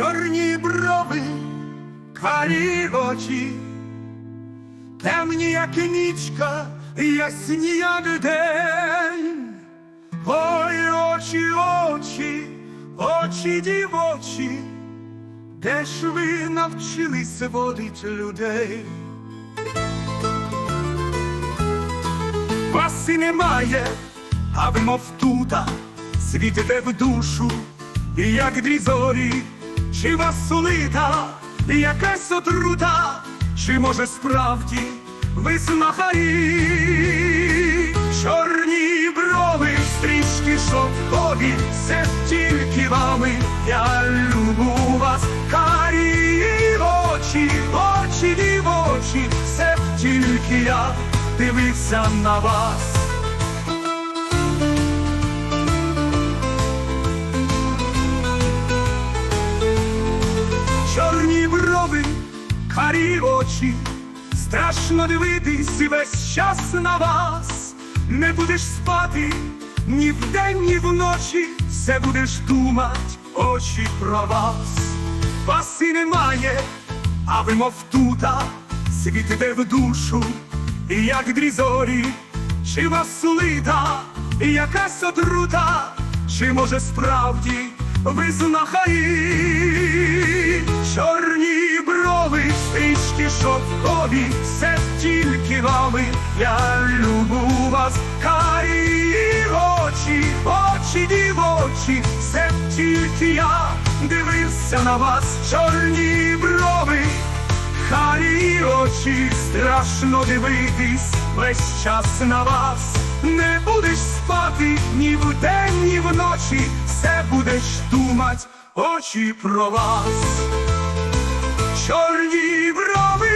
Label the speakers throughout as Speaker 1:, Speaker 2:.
Speaker 1: чорні брови, карі очі, темні, як нічка, ясні, як день. Ой, очі, очі, очі дівочі, де ж ви навчилися водить людей? Вас і немає, а ви мов тута, світите в душу, як дві зорі, чи вас сулита, якась отрута, чи може справді ви знахарі, чорні брови, стрічки шовкові, все тільки вами, я люблю вас, карі очі, очі дівочі, все тільки я. Дивився на вас. Брови, карі очі, страшно дивитись весь час на вас. Не будеш спати ні вдень, ні вночі, все будеш думать, очі про вас. Вас і немає, а ви мов тута, світите в душу, і як дві зорі, чи вас сулита, і якась отрута, чи може справді знахарі, чорні брови, стрічки шовкові, все тільки вами, я люблю вас, карі очі, очі дівочі, все тільки я дивився на вас, чорні брови. Харі очі, страшно дивитись весь час на вас. Не будеш спати ні вдень, ні вночі, все будеш думать, очі про вас. Чорні брови,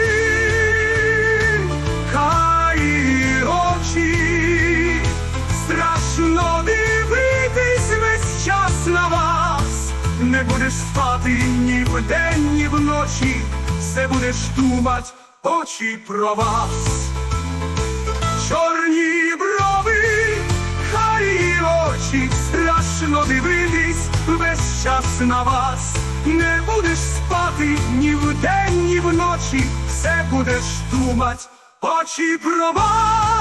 Speaker 1: харі очі, страшно дивитись весь час на вас. Не будеш спати ні вдень, ні вночі, все будеш думать, очі про вас. Чорні брови, харі очі, страшно дивитись весь час на вас. Не будеш спати ні вдень, ні вночі, все будеш думать, очі про вас.